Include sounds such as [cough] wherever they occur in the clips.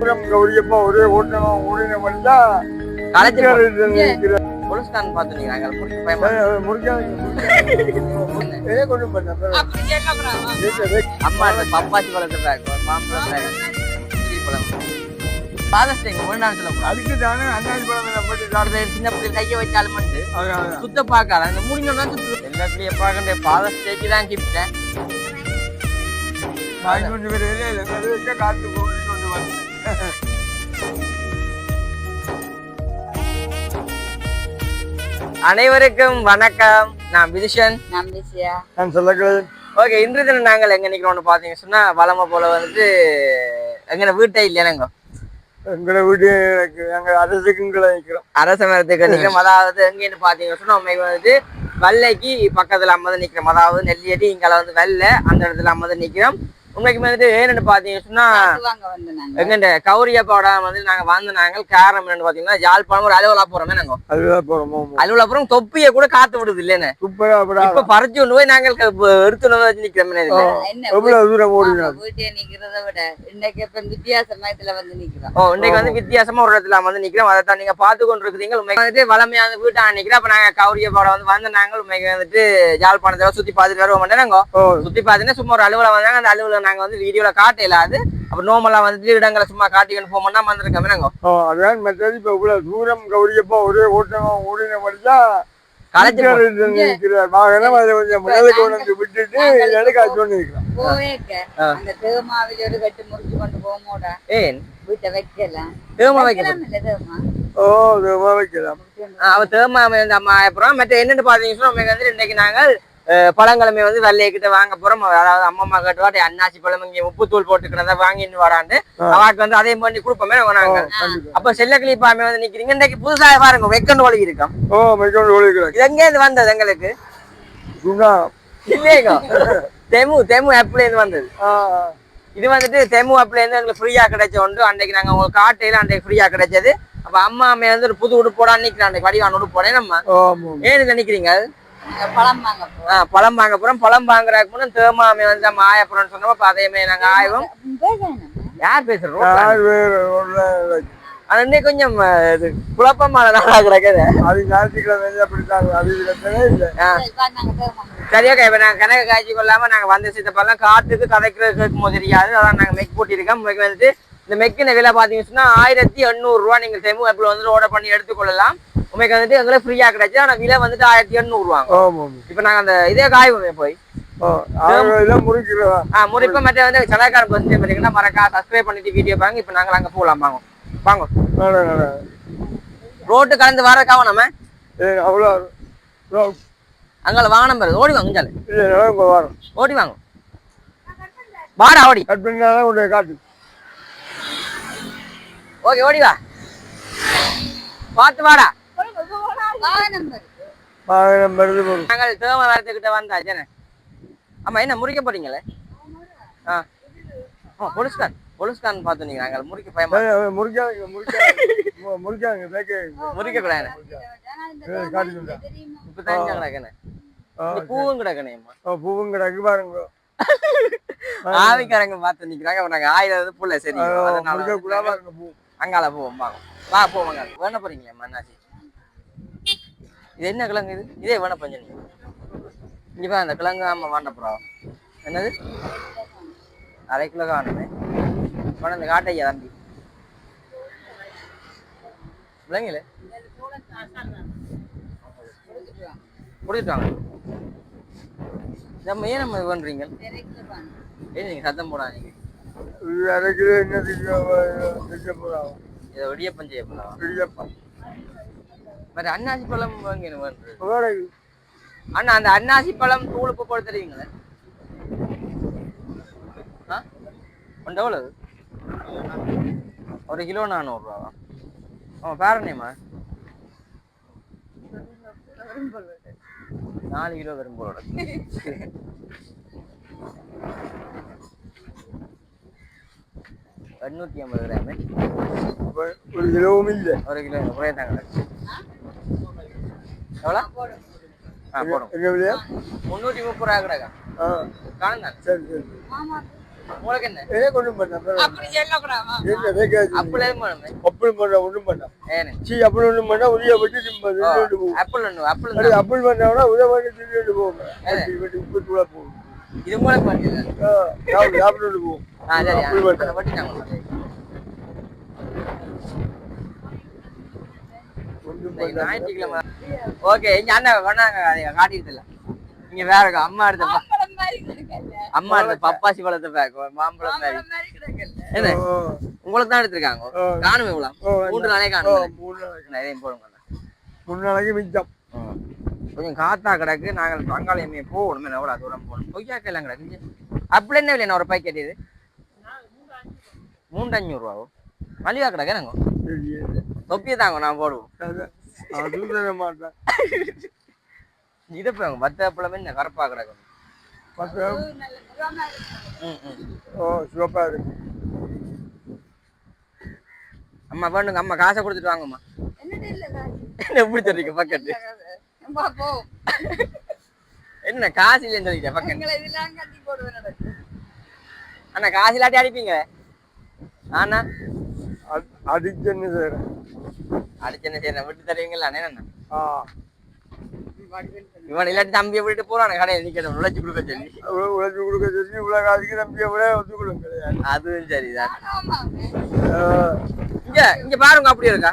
புறம் கௌரியப்பா ஒரே ஓட்டமா ஓடின வந்தா களைச்சு போலீஸ்காரன் பார்த்து கொண்டு பண்ண அம்மா பப்பாசி பழத்தை பேக் மாம்பழம் பேக் பழம். ஃபாதர்ஸ் டே மூணு நாள் சொல்லக்கூடாது அதுக்கு தானே அண்ணாடி பழம் சின்ன பிள்ளை கையை வச்சாலும் வந்து சுத்த பார்க்காத. அந்த முடிஞ்சோம்னா சுத்து எல்லாத்துலயும் பார்க்கண்டே ஃபாதர்ஸ் டேக்கு தான் கிப்டேன் காத்து அனைவருக்கும் வணக்கம். நான் விதுஷன் நான் சொல்லக்கூடாது ஓகே இன்று தினம் நாங்கள் எங்க நிக்கிறோம்னு பாத்தீங்க சொன்னா வளமை போல வந்து எங்க வீட்டை இல்லையாங்க எங்களை வீடு எனக்கு எங்க அரசுக்குங்களை நிற்கிறோம் அரச மரத்துக்கு நிக்கிறோம். அதாவது எங்கன்னு பாத்தீங்க சொன்னா வந்துட்டு வல்லைக்கு பக்கத்துல அம்மது நிக்கிறோம். அதாவது நெல்லியடி இங்கால வந்து வெள்ளை அந்த இடத்துல அம்மது நிக்கிறோம். உண்மைக்கு வந்துட்டு ஏன்னு பாத்தீங்க சொன்னா எங்க கௌரியப்பாட வந்து நாங்க வந்து நாங்கள் காரணம் என்னன்னு பாத்தீங்கன்னா யாழ்ப்பாணம் ஒரு அலுவலா போறோமே நாங்க. அலுவலப்புறம் தொப்பிய கூட காத்து விடுது இல்லைன்னு இப்ப பறிச்சு கொண்டு போய் நாங்கள் வந்து வச்சு நிக்கிறோமே நிக்கிறத விட இன்னைக்கு இப்ப வித்தியாசமா இதுல வந்து நிக்கிறோம். ஓ இன்னைக்கு வந்து வித்தியாசமா ஒரு இடத்துல வந்து நிக்கிறோம். அதை தான் நீங்க பார்த்து கொண்டு இருக்கிறீங்க உண்மைக்கு வந்துட்டு வளமையான வீட்டை நிக்கிறோம். அப்ப நாங்க கௌரியப்பாட வந்து வந்து நாங்கள் உண்மைக்கு வந்துட்டு யாழ்ப்பாணத்துல சுத்தி பார்த்துட்டு வருவோம். நாங்க சுத்தி பார்த்துட்டு சும்மா ஒரு அலுவலம் வந்தாங்க. அந்த அலுவலம் நாங்க வந்து வீடியோல காட்ட இல்லாது அப்ப நோமலா வந்துட்டு இடங்களை சும்மா காட்டிக்கணும் போமோன்னா வந்திருக்கோமே நாங்க ஓ அதான் மற்றது இப்ப இவ்வளவு தூரம் கௌரியப்பா ஒரே ஓட்டமா ஓடின வீட்டை வைக்கலாம். தேமா வைக்கலாம். ஓ அவ தேமா அப்புறம் மற்ற என்னன்னு பாத்தீங்கன்னா இன்னைக்கு நாங்கள் அஹ், பழங்கிழமை வந்து வெள்ளைய கிட்ட வாங்க போறோம். அதாவது அம்மா அம்மா கட்டுவாட்டி அன்னாசி பழம் இங்க உப்புத்தூள் போட்டுக்கிறத வாங்கின்னு வராண்டு. அவாக்கு வந்து அதே பண்ணி கொடுப்போமே நாங்க. அப்ப செல்லக்கிளி பாமே வந்து நிக்கிறீங்க. இன்னைக்கு புதுசா பாருங்க வெக்கண்டு ஒழுகி இருக்கோம் ஓ எங்க இருந்து வந்தது எங்களுக்கு? தெமு தெமு ஆப்ல இருந்து வந்தது இது வந்துட்டு தெமு ஆப்ல இருந்து எங்களுக்கு ஃப்ரீயா கிடைச்ச ஒன்று. அன்னைக்கு நாங்க உங்களுக்கு காட்டையில அன்றைக்கு ஃப்ரீயா கிடைச்சது. அப்ப அம்மா அம்மைய வந்து ஒரு புது உடுப்பு போட நிக்கிறேன். அன்னைக்கு வடிவான உடுப்பு போடேன் நம்ம ஏன் நாங்க பழம் வாங்க போறோம். பழம் வாங்க போறோம். பழம் வாங்குறதுக்கு முன்ன தேமாமை வந்து சொன்னோம். அப்ப அதையுமே நாங்க ஆய்வோம். யார் பேசுறோம் அது இன்னைக்கு கொஞ்சம் இது குழப்பமான நாளா கிடக்குது அது ஞாயிற்றுக்கிழமை அப்படித்தான் அது சரி, ஓகே. இப்ப நாங்க கணக்கு காய்ச்சி கொள்ளாம நாங்க வந்த சித்தப்பெல்லாம் காத்துக்கு கதைக்கிறது கேட்கும் போது தெரியாது. அதான் நாங்க மெக் போட்டிருக்கோம். மெக் வந்துட்டு இந்த மெக்கின விலை பாத்தீங்கன்னு சொன்னா ஆயிரத்தி எண்ணூறு ரூபா நீங்க செமு ஆப்பிள் வந்து ஆர்டர் பண்ணி எடுத்துக்கொள்ளலாம். உண்மைக்கு வந்துட்டு எங்களுக்கு ஃப்ரீயா கிடைச்சு ஆனா விலை வந்துட்டு ஆயிரத்தி எண்ணூறு ரூபாங்க. ஆமாம் இப்ப நாங்க அந்த இதே காய்வோமே போய் முறிப்ப மற்ற வந்து சலாக்காரன் பஸ் பார்த்தீங்கன்னா மறக்கா சப்ஸ்கிரைப் பண்ணிட்டு வீடியோ பாருங்க. இப்ப நாங்க அங்க போகலாம். வாங்க. வாங்க. ரோட்டு கலந்து வர காவணாம ஏ அவ்வளோ ஓ, அங்கால வாகனம் வருது ஓடி வாங்க ஓடி வாங்க. வாடா ஓடி. கட் பண்ணாதான் உடைய காட்டு. ஓகே ஓடி வா. பார்த்து வாடா. நாங்கள் தேவ வரத்துக்கிட்ட வந்தாச்சேனே ஆமா என்ன முறிக்க போறீங்களே? ஆ. போலீஸ்கான் போலீஸ்கான் பார்த்து நீங்க நாங்கள் முறிக்க பயமா? முறிக்காங்க முறிக்காங்க முறிக்காங்க முறிக்க கூடாது? இப்ப பூவும் கிடக்கணேம்மா பூவும் கிடக்கு பாருங்க ஆவிக்காரங்க பார்த்து நிக்கிறாங்க நாங்க ஆயிரம் புள்ள சரி அதனால. அங்கால போவோம் வாங்க. வா போவாங்க வேண போறீங்களே மண்ணாச்சி இது என்ன கிழங்கு இது? இதே வேண பஞ்சனி இங்க பா அந்த கிழங்கு ஆமா வாண்ட போறோம் என்னது? அரை கிலோ காணுமே வேணா இந்த காட்டையா தம்பி. விளங்கல முடிச்சுட்டு வாங்க. நம்ம ஏன் நம்ம வாங்க. ஏன் நீங்க சத்தம் போடாதீங்க? இது அரைக்கிலோ என்ன திக்க போறாங்க இதை வேற அன்னாசி பழம் வாங்க வேற அண்ணா அந்த அன்னாசி பழம் தூள் உப்பு போட தெரியுங்களே? ஆ? ஒன்று எவ்வளவு? ஒரு கிலோ நானூறுரூவா. ஆ பேரண்யம்மா நாலு கிலோ வரும்போட எண்ணூற்றி ஐம்பது கிராமு. அப்ப ஒரு கிலோவும் இல்லை. ஒரு கிலோ குறைய தாங்க. எவ்வளோ? ஆ போடும் முந்நூற்றி முப்பது ரூபா கிடக்கா. ஆ. தானே சரி சரி. மாமா உங்களுக்கு என்ன? எனக்கு ஒன்றும் பண்ண அப்படி சொல்லக்கூடாமா என்ன வேகாது அப்பள வேணுமே அப்படி பண்ண ஒன்றும் பண்ண. சீ அப்படி ஒன்றும் பண்ணா உரிய வெட்டி போகும் ஆப்பிள் ஒன்று ஆப்பிள் அது அப்படி பண்ணா போகும் வெட்டி உப்பு தூளா போகும். இது பண்ணுங்க ஞாயிற்றுக்கிழமை. ஓகே இங்க அண்ணன் வேணாங்க அதை காட்டிட்டு இல்ல இங்க வேற இருக்கு. அம்மா எடுத்த அம்மா எடுத்த பப்பாசி பழத்தை பேக் மாம்பழம் என்ன? உங்களுக்கு தான் எடுத்திருக்காங்க. காணும் இவ்வளவு. மூன்று நாளே காணும். நிறைய போடுங்க. மூணு நாளைக்கு மிச்சம். கொஞ்சம் காத்தா கிடக்கு. நாங்கள் பங்காளியமே போகணும் எவ்வளோ தூரம் போகணும்? கொய்யாக்க எல்லாம் கிடக்கு அப்படி என்ன விலை? ஒரு பாக்கெட் இது. மூன்று அஞ்சூறு ரூபாவோ மலிவா கிடக்கு நாங்க தொப்பியை தாங்க நான் போடுவோம். மாட்டேன் இதை போங்க மற்ற அப்பளம் என்ன? கரப்பா கிடக்கும் பத்து ஓ சிவப்பா இருக்கு அம்மா வேணுங்க. அம்மா காசை கொடுத்துட்டு வாங்கம்மா? என்ன எப்படி சொல்றீங்க பக்கெட்டு அம்மா, போ. என்ன காசு இல்லைன்னு சொல்லிட்டேன் பக்கெட் எங்களை இதெல்லாம் கட்டி போடுவேன் நடக்கு. அண்ணா காசு இல்லாட்டி அடிப்பீங்க ஆனா அடி- அடிச்சுன்னு செய்றேன் அடிச்சு என்ன செய்யறேன் விட்டு தருவீங்களா அண்ணா ஆ. இவன் இல்லாட்டி தம்பியை விட்டு போறான கடையில் நிக்கணும் உழைச்சி கொடுக்க சொல்லி. உழ- உழைச்சு கொடுக்க சொல்லி இவ்வளோ காசுக்கு நம்பிக்கை விட ஒத்து கொடுங்க கிடையாது. அதுவும் சரிதான். இங்க இங்க பாருங்க அப்படி இருக்கா?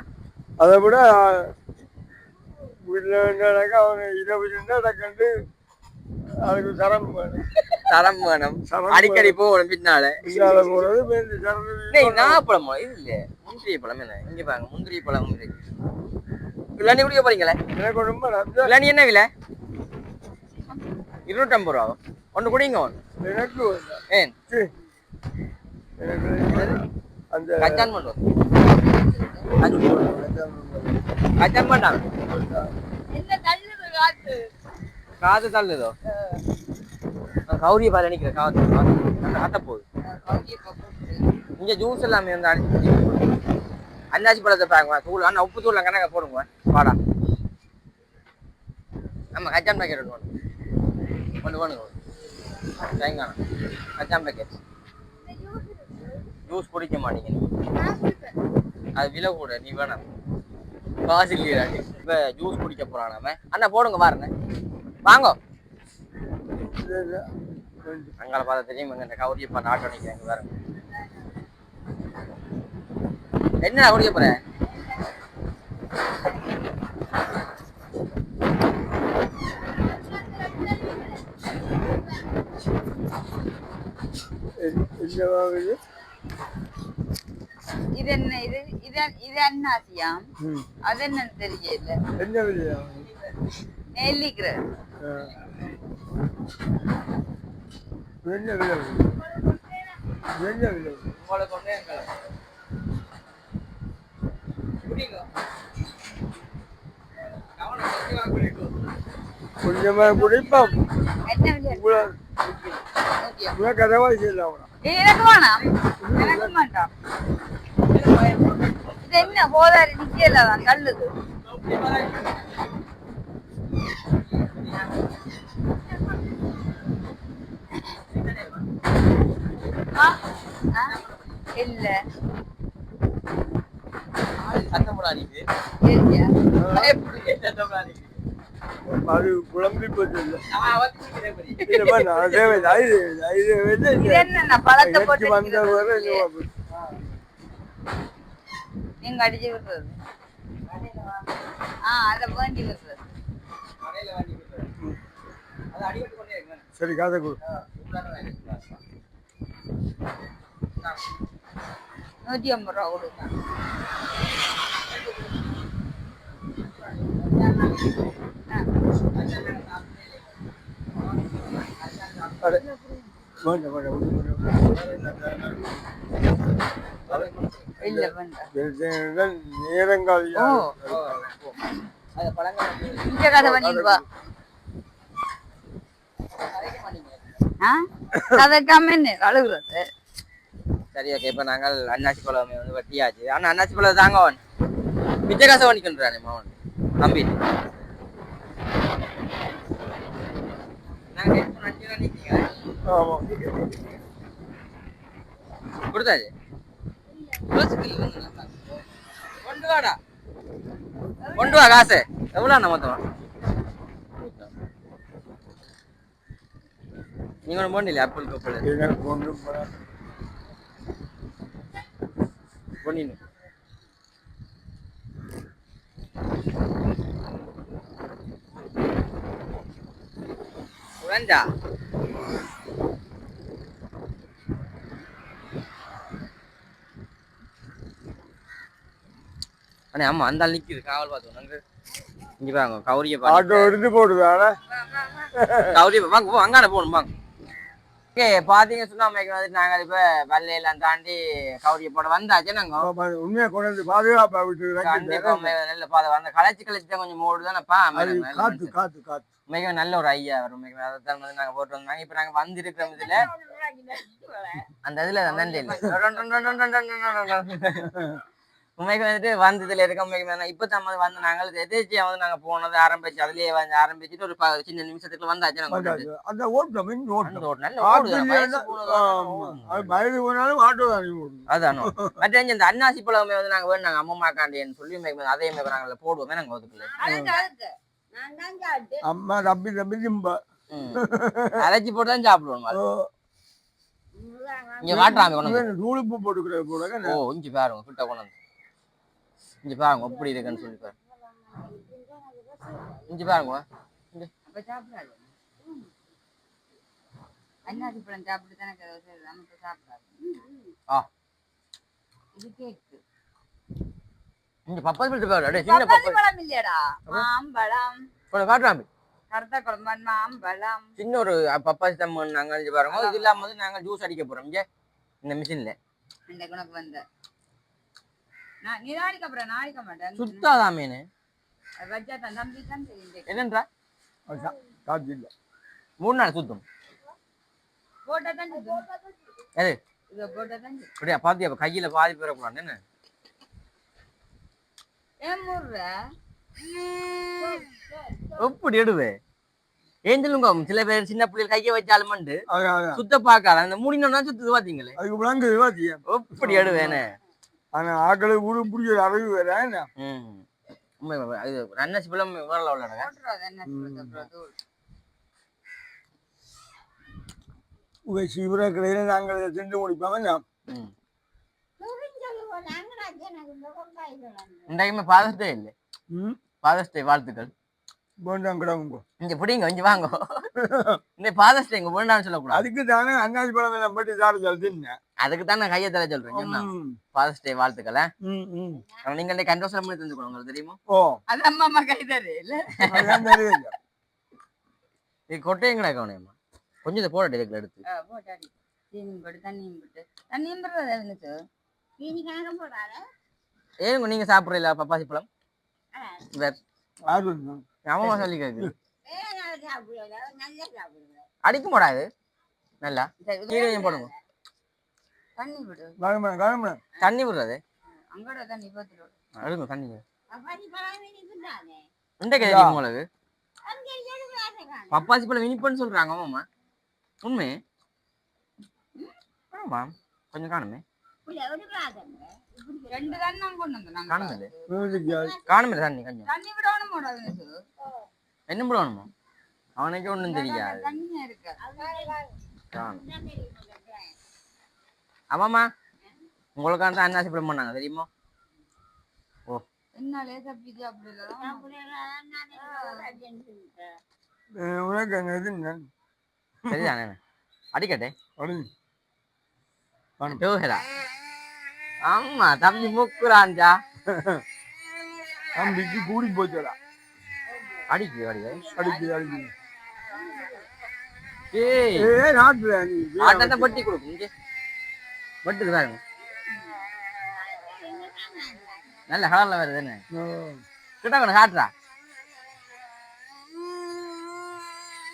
அதை விட வீட்டில் அவன் இரவு நடக்கண்டு அதுக்கு வேணும் தரம் வேணும் தரம் அடிக்கடி போகணும் பின்னால. பின்னால போறது இது இல்ல. முந்திரிய பழம் என்ன? இங்க பாருங்க முந்திரிய பழம் இருக்கு. இளநீ குடிக்க போறீங்களே? எனக்கு ரொம்ப இளநீ என்ன விலை? இருநூற்றம்பது ரூபா ஒன்று குடிங்க ஒன்று எனக்கு. ஏன்? அந்த கச்சான் பண்ணுவோம் கச்சான் பண்ணாங்க காது தள்ளுதோ? நான் கௌரிய பாரு நினைக்கிறேன் காது நல்லா கத்த போகுது கௌரிய இங்க ஜூஸ் எல்லாமே வந்து அடிச்சு அன்னாசி பழத்தை பாருங்க தூள் அண்ணா உப்பு தூள் கணக்க போடுங்க வாடா. ஆமா கச்சான் பேக்கெட் ஒன்று ஒன்று ஒன்று தேங்காய். கச்சான் பேக்கெட் ஜூஸ் குடிக்க மாட்டீங்க அது விலை கூட நீ வேணாம் காசு இல்லையா இப்போ ஜூஸ் குடிக்க போறான் அவன். அண்ணா போடுங்க பாருங்க. வாங்கோ. அங்கால பார்த்தா தெரியும் இந்த கௌரிய பண்ண ஆட்டோ நிற்கிறாங்க பாருங்க. என்ன குடிக்க வாங்குது? இது என்ன இது? இது இது அன்னாசியாம் ம். அது என்னன்னு தெரியல என்ன விலையா நெல்லிக்கிற ஆ. என்ன விலை என்ன விலை உங்களுக்கு ஒன்றே குடிங்க கவனம் தெளிவா குடிக்கும் கொஞ்சமா குடிப்போம் என்ன விலை இவ்வளோ நூத்தியா? இவ்வளோ கதவா செய்யலாம் ஏய், எனக்கு வேணாம் எனக்கு மாட்டான் இது என்ன போதாரி நிக்கல தான்? ஆ? இல்ல. என்ன பழத்தை போட்டு நீங்க அடிச்சு விடுறது? ஆ அத வேண்டி விடுறது. சரி காதை கொடு. நூத்தி ஐம்பது ரூபா கொடுங்க. வேண்டாம் வேண்டாம். இல்ல வேண்டாம் நேரங்கால் ஓ அது பழங்கள் இந்த கதை பண்ணிட்டு வா கரைக்க மாட்டீங்க. ஆ? கதைக்காம என்ன அழுகுறது சரி ஓகே இப்போ நாங்கள் அன்னாசி பழம் வந்து வட்டியாச்சு. ஆனால் அன்னாசி பழம் தாங்க அவன். மிச்ச காசை பண்ணிக்கின்றானே மவன் தம்பி. நாங்கள் அஞ்சு ரூபா நிற்கிறேன் ஆமாம் கொடுத்தாச்சு யோசிக்கல வந்து நான் சாப்பிட்டு. கொண்டு வாடா. கொண்டு வா காசு. எவ்வளோ மொத்தம்? நீங்க ஒன்று போனில்லையா அப்பல் கப்பல் எனக்கு கொண்டு அண்ணே ஆமா அந்த நிக்குது. காவல் பார்த்தோம் நாங்க இங்க பாருங்க கௌரிய ஆட்டோ பாருங்க எடுத்து போடுதானே கௌரிய வாங்க போ அங்கான போகணும் வாங்க. ஓகே பாத்தீங்க சொன்னா வந்து நாங்க இப்ப வெள்ளையெல்லாம் தாண்டி கௌரிய போட வந்தாச்சு நாங்க உண்மையா கொண்டு பாதுகாப்பா விட்டு கண்டிப்பா நல்ல பாதை வந்து களைச்சு களைச்சு தான் கொஞ்சம் மூடுதானப்பா காத்து காத்து காத்து. மிக நல்ல ஒரு ஐயா வரும் மிக அதைத்தான் வந்து நாங்க போட்டு வந்தாங்க இப்ப நாங்க வந்திருக்கிற இதுல. [laughs] அந்த இதுல அந்த உண்மைக்கு வந்துட்டு வந்ததுல இருக்க உண்மைக்கு இப்ப தான் வந்து நாங்கள் எதேச்சியா வந்து நாங்க போனது ஆரம்பிச்சு அதுலயே வந்து ஆரம்பிச்சுட்டு ஒரு ப- சின்ன நிமிஷத்துக்குள்ள வந்தாச்சு நாங்க வந்தாச்சு. கொண்டாந்து. அந்த ஓட்டம் ஓட்டம் ஆட்டு அதானோ? மற்ற இந்த அன்னாசி பழமே வந்து நாங்க வேணும். நாங்க அம்மா காண்டியன்னு சொல்லி உண்மைக்கு அதே மாதிரி நாங்க போடுவோமே நாங்க ஒதுக்கல அம்மா தம்பி தம்பி திம்ப. அரைச்சி போட்டு தான் சாப்பிடுவோம் இங்க வாட்டுறாங்க கொண்டு வந்து. இவன் தூளுப்பு போட்டுக்கிற போல ஓ இஞ்சி பாருங்க கிட்ட கொண்டு வந்து. இஞ்சி பாருங்க எப்படி இருக்குன்னு சொல்லி பாருங்க. இஞ்சி பாருங்க இங்க. பழம் சாப்பிட்டு தானே சாப்பிடாது ஆ. இது கேக்கு இங்க பப்பாளி பழத்து பாரு. அடே சின்ன பப்பாளி பழம் இல்லையடா. மாம்பழம். கொஞ்சம் காட்டுறாங்க கருத்த குழம்பன் மாம்பழம். சின்ன ஒரு பப்பாளி தம்மன் நாங்க இங்க பாருங்க. இது இல்லாம வந்து நாங்க ஜூஸ் அடிக்க போறோம். இங்க இந்த மிஷின்ல இந்த குணக்கு வந்த. நான் நீ நாளைக்கு அப்புறம் நாளைக்க மாட்டேன். சுத்தாதா மீன்? என்னன்றா? இல்லை. மூணு நாள் சுத்தும். எது. அப்படியா? பாத்தியா கையில பாதி பெறக்கூடாது என்ன? எப்படி எடுவே? ஏஞ்சலுங்க சில பேர் சின்ன பிள்ளைகள் கையை வச்சாலும். சுத்த பார்க்காத. அந்த முடினோம்னா சுத்துது பாத்தீங்களே? எப்படி எடுவேன்னு ஆனா ஆக்களுக்கு ஊரு பிடிக்கிற அறிவு வேற என்ன. இது அன்னசி பழம் வரல உள்ளடங்க சிவர கடையில நாங்கள் செஞ்சு முடிப்போம் என்ன? ம். இன்றைக்குமே ஃபாதர்ஸ் டே இல்லை. ம். ஃபாதர்ஸ் டே வாழ்த்துக்கள். போண்டாம் கிடவுங்க இங்க பிடிங்க இங்க வாங்க. இந்த ஃபாதர்ஸ் டே இங்க வேண்டாம்னு சொல்லக்கூடாது. அதுக்கு தானே அண்ணாச்சி பழம் பட்டி சார் தின்னேன் அதுக்கு தான் நான் கையை தர சொல்றேன் ஃபாதர்ஸ் டே வாழ்த்துக்கள். ம், ம். ஆனா நீங்க இந்த கண்டோசம் பண்ணி தந்துக்கணும் உங்களுக்கு தெரியுமா? ஓ. அது அம்மா அம்மா கைதரு இல்ல? அதான் தெரியல இது கொட்டையும் கிடக்கணுமா கொஞ்சம் இதை போடட்டு இதுக்குள்ள எடுத்து. போட்டாடி சீனியும் போட்டு தண்ணியும் போட்டு. தண்ணியும் போடுறது இருந்துச்சு? சீனி கணக்கு போடாத. ஏங்க நீங்க சாப்பிடுறீங்களா பப்பாசி பழம்? வேற அம்மா சொல்லி கேக்குது அடிக்க மாடாது நல்லா கீரையும் போடுங்க. தண்ணி கிளம்புறேன் தண்ணி விடுறது அங்கோட தண்ணி போத்துரு. அடுங்க தண்ணி இந்த கேள்வி உங்களுக்கு பப்பாசி பழம் இனிப்புன்னு சொல்றாங்க ஆமாம்மா. உண்மை ஆமா கொஞ்சம் காணுமே. என்ன போடணுமா அவனுக்கு ஒண்ணும் தெரியாது தண்ணியா இருக்கு காணும் ஆமாம்மா உங்களுக்கான தான் அன்னாசி பழம் பண்ணாங்க தெரியுமா ஓ சரிதானே அடிக்கட்டே யோகரா ஆமா தம்பி முக்குறான்டா தம்பிக்கு கூடி போச்சுடா அடிக்கு அடிக்க அடிக்குது அடிக்குது ஏய் ஏ நாட்டுல நீ ஆட்டத்தை பட்டி கொடுக்கும் இங்கே பட்டுக்கு பாருங்க நல்ல கலர்ல வருது என்ன. கிட்ட கொஞ்சம் காட்டுறா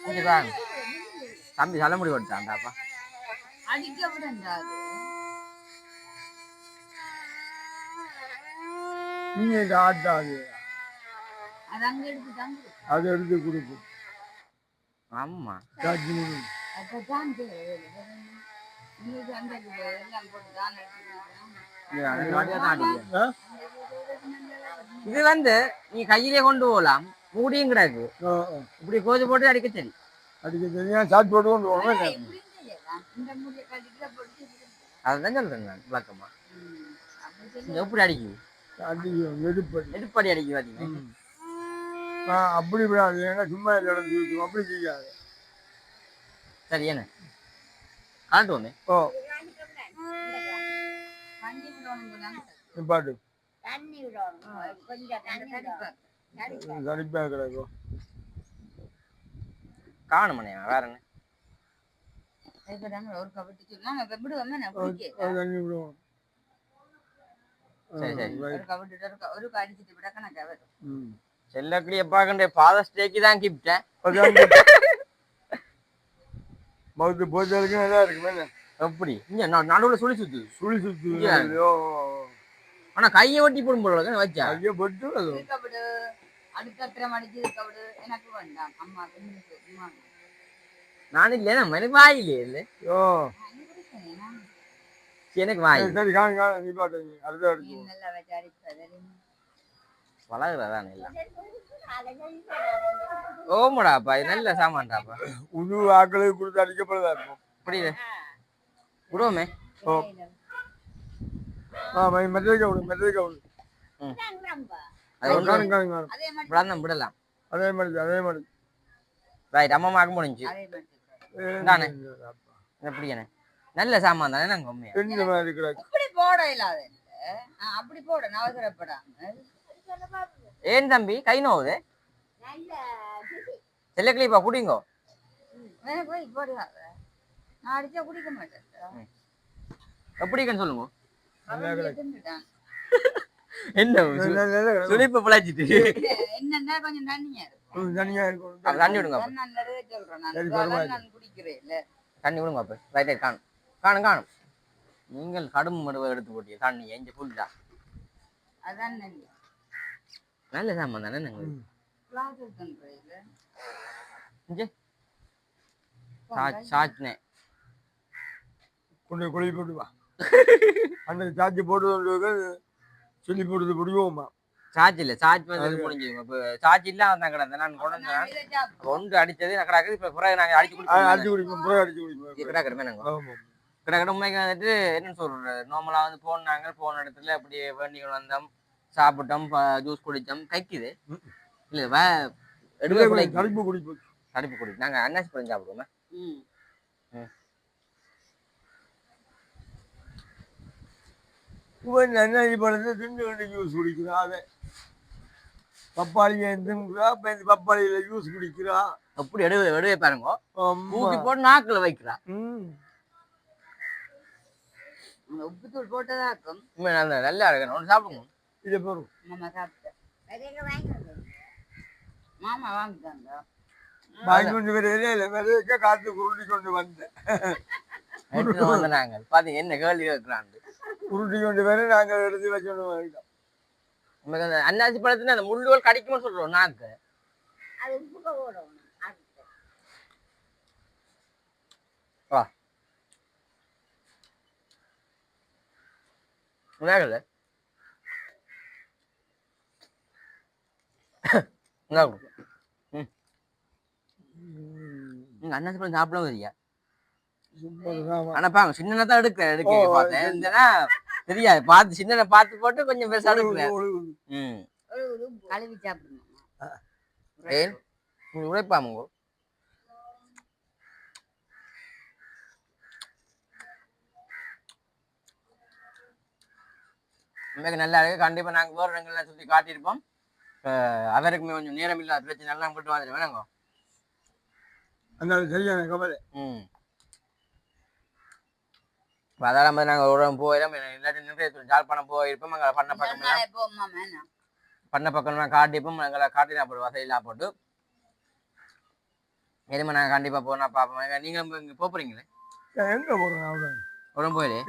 இங்க பாருங்க தம்பி தலைமுடி கொடுத்தான்டாப்பா அடிக்க விடண்டாது நீங்க இந்த ஆட்டாது அது அங்க எடுத்து தாங்க அதை எடுத்து கொடுக்கும். ஆமா. முடியும் அப்பதான் உங்களுக்கு அந்த இது. எல்லாம் போட்டு தான். இது? இது வந்து நீ கையிலே கொண்டு போகலாம் மூடியும் கிடக்கு. இப்படி கோச்சு போட்டு அடிக்க சரி அடிக்க தெரியும். சாட் போட்டு கொண்டு போகணும்? அதுதான் சொல்றேன் நான் விளக்கமா எப்படி அடிக்குது அடிக்கும் வெடிப்படி எடுப்படி அடிக்குது அப்படி விடாது ஏன்னா சும்மா இடம் இருக்கும் அப்படி செய்யாது சரி என்ன ஓ விடணும் கொஞ்சம் தண்ணி விடணும் தனிப்பாக கிடக்கும் காணுமண்ணே வேற என்ன இப்ப நாங்க ஒரு கபடி சொல்லலாம் நம்ம விடுவோமே நான் ஒரு குடிக்க ஒரு தண்ணி விடுவோம். சரி, சரி. ரைட். ஒரு கபடி ஒரு க- ஒரு கடிச்சிட்டு விட கணக்கா வரும் ம். செல்லக்கிளிய பார்க்கண்டே ஃபாதர்ஸ் டேக்கு தான் கிப்டேன் அதான் மவுத்து போச்சலுக்கு நல்லா இருக்கும். என்ன? எப்படி? இங்க ந- நடுவுல சுழி சுத்து. சுழி சுத்து. ஆனா கையை ஒட்டி போடும் போல இருக்கு, வச்சா ஐயோ பொட்டு அடுத்த அத்திர மணிக்கு கபடு எனக்கு வேண்டாம். அம்மா. நான் இல்லையே நம்ம எனக்கு வாய் இல்லையே இல்ல நான் எனக்கு வாய் சரி, காணி காணி நிப்பாட்டு அடுத்த நீ எடுத்து நல்லா வச்சு அடிப்பது வளர்றதான் இல்ல ஓமடாப்பா இது நல்ல சாமான்டாப்பா புது ஆக்களுக்கு கொடுத்து அடிக்கப்படுதா இருக்கும் புரியுது விடுவோமே ஓ ஆ மெத்தடிக்க விடு மெத்தடிக்க விடு அது ஒன்று காணும் காணும் காணும் அதே மாதிரி இப்படிதான் விடலாம் அதே மாதிரி அதே மாதிரி ரைட் அம்மா மாக்க முடிஞ்சு அதே மாதிரி தானே? எப்படி நல்ல சாமான் தானே நாங்க உண்மையா? மாதிரி இப்படி போட இல்லாத அப்படி போட அவசரப்படாம ஏன் தம்பி? கை நோவுது? செல்லக்கிளிப்பா குடிங்கோ. போய் போடுவாங்க நான் அடிச்சா குடிக்க மாட்டேன் எப்படிக்கன்னு சொல்லுங்க. என்ன சுழிப்பு பிழைச்சிட்டு. என்னன்னா கொஞ்சம் தண்ணியா இருக்கும் தனியா இருக்கும் தண்ணி விடுங்க நல்லதே சொல்றேன். நான் குடிக்கிறேன் தண்ணி விடுங்க அப்ப. ரைட் ரைட் காணும். காணும் காணும். நீங்கள் கடும் மடுவை எடுத்து போட்டீங்க தண்ணி எஞ்ச அதான் நல்ல சாமான் தானே நாங்கள் சாச்சினேன் கொண்டு குழி போட்டு வா. அந்த சார்ஜ் போட்டு சொல்லி போட்டு பிடிவோமா சார்ஜ் இல்லை. சார்ஜ் வந்து முடிஞ்சு இப்போ சார்ஜ் இல்லாம தான் கிடந்தேன் நான் கொண்டு. ஒன்று அடிச்சது நான் கிடக்குது. இப்போ பிறகு நாங்கள் அடிச்சு அடிச்சு குடிப்போம். குடிப்போம். புற அடிச்சு குடிப்போம் கிடக்குறமே நாங்கள் கிடக்கிற உண்மைக்கு வந்துட்டு என்ன சொல்றது? நார்மலாக வந்து போனாங்க போன இடத்துல அப்படி வேண்டிகள் வந்தோம். சாப்பிட்டோம் ஜூஸ் குடித்தோம் கைக்குது இல்லை வே எடுக்க கடுப்பு குடிப்போம். தடுப்பு குடி நாங்கள் அன்னாசி பழம் சாப்பிடுவோமே ம். இவன் என்ன பழத்தை திண்டு கண்டு ஜூஸ் குடிக்கிறான் அவன். இப்போ இந்த பப்பாளியில ஜூஸ் குடிக்கிறா. அப்படி எடுவே எடுவே பாருங்க. ஆமா. தூக்கி போட்டு நாக்கில் வைக்கிறா. உப்புத்தூள் போட்டதா இருக்கும் நல்லா நல்லா இருக்கு ஒன்று சாப்பிடுங்க. இதை பாரு மாமா சாப்பிட்டேன் மாமா வாங்கிட்டாங்க வாங்கி கொண்டு வரையில விதைக்க காத்து உருட்டி கொண்டு வந்தேன். நாங்கள். பார்த்தீங்க என்ன கேள்வி கேட்குறாண்டு உருட்டி கொண்டு வர நாங்கள் எடுத்து வந்துட்டோம் நமக்கு அந்த அன்னாசி பழத்துல அந்த முள்ளுகள் கடிக்கும்னு சொல்றோம் நாக்கு. அது உப்பு போடணும் வா. ம். பழம் சாப்பிட வரியா? சூப்பர் தான் ஆனா பாங்க சின்ன தான் எடுக்க ஓ, பார்த்தேன் தெரியாது. பார்த்து சின்ன பார்த்து போட்டு கொஞ்சம் பெருசா ம். கழுவி நீ உழைப்பாமுங்கோ உண்மைக்கு நல்லா இருக்கு கண்டிப்பா நாங்க வேற இடங்கள்லாம் சுத்தி காட்டியிருப்போம். அவருக்குமே கொஞ்சம் நேரம் இல்லாத பிரச்சனை. எல்லாம் விட்டு வந்துட்டு வேணாங்க அந்த சரியான கவலை. ம். இப்ப அதான் நம்ம நாங்கள் ஒரு போயிடும் இல்லாட்டி நிறைய ஜாழ்ப்பாணம் போயிருப்போம் அங்கே பண்ண பக்கம் பண்ண பக்கம்லாம் காட்டிப்போம் எங்களை காட்டினா போட்டு வசதியெல்லாம் போட்டு. எதுவுமே நாங்கள் கண்டிப்பாக போனால் பார்ப்போம் நீங்களும் இங்கே போக போகிறீங்களே எங்க அவ்வளோ உடம்பு போயிடு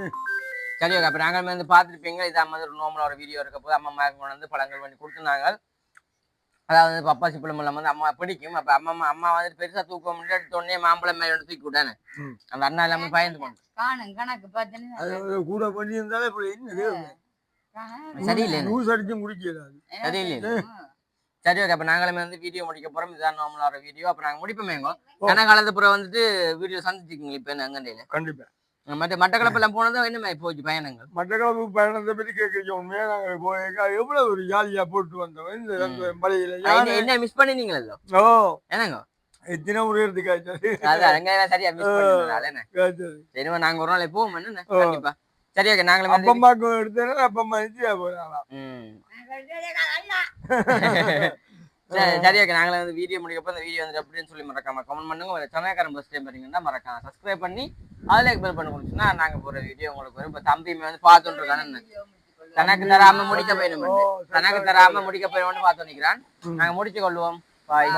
சரி ஓகே அப்போ நாங்கள் வந்து பார்த்துருப்பீங்க இது அம்மா ஒரு நோமலாக ஒரு வீடியோ இருக்க போது அம்மா கொண்டு வந்து பழங்கள் பண்ணி கொடுத்துருந்தாங்க. அதாவது பப்பாசி பழம் வந்து அம்மா பிடிக்கும். அப்ப அம்மா அம்மா அம்மா வந்து பெருசா தூக்க முடியாது தொன்னே மாம்பழம் மேல தூக்கி விட்டானே. அந்த அண்ணா எல்லாமே பயந்து போனோம் கணக்கு பார்த்தீங்கன்னா கூட பண்ணியிருந்தாலே இப்படி என்னது சரியில்லை ஜூஸ் அடிச்சு முடிக்கல அது. சரி ஓகே அப்ப நாங்களுமே வந்து வீடியோ முடிக்க போறோம். இதுதான் நார்மலான வீடியோ அப்ப நாங்க முடிப்போமேங்கோ கனகாலத்து அப்புறம் வந்துட்டு வீடியோ சந்திச்சுக்கீங்க இப்ப அங்கண்டையில? கண்டிப்பா. மற்ற மட்டக்களப்பெல்லாம் போனதும் என்ன போச்சு பயணங்கள்? மட்டக்களப்பு பயணத்தை பத்தி கேட்க உண்மையா நாங்கள் போயிருக்கா? எவ்வளவு ஒரு ஜாலியா போட்டு வந்தோம். இந்த மலையில என்ன- மிஸ் பண்ணினீங்களோ ஓ. என்னங்க? எத்தனை ஒரு எடுத்து காய்ச்சது அது அங்க எல்லாம் சரியா மிஸ் காய்ச்சது சரிமா நாங்க ஒரு நாள் போவோம் என்ன. கண்டிப்பா. சரி ஓகே நாங்களும் வந்து அப்பம்மாக்கு எடுத்தேன்னா அப்பம்மா நிச்சயா போறாங்களாம் ம் அண்ணா சரி சரி ஓகே நாங்களும் வந்து வீடியோ முடிக்கப்போ இந்த வீடியோ வந்து எப்படின்னு சொல்லி மறக்காம கமெண்ட் பண்ணுங்க. ஒரு சென்னைக்காரன் பஸ் டைம் பார்த்தீங்கன்னா மறக்காம சப்ஸ்கிரைப் பண்ணி அதில் பெல் பண்ண கொடுத்துன்னா நாங்க போற வீடியோ உங்களுக்கு வரும். இப்போ தம்பியுமே வந்து பார்த்துட்டு இருக்கானே தனக்கு தராம முடிக்க போயிடும் தனக்கு தராம முடிக்க போயிடும்னு பார்த்து நிற்கிறான் நாங்க முடிச்சு கொள்வோம் பாய்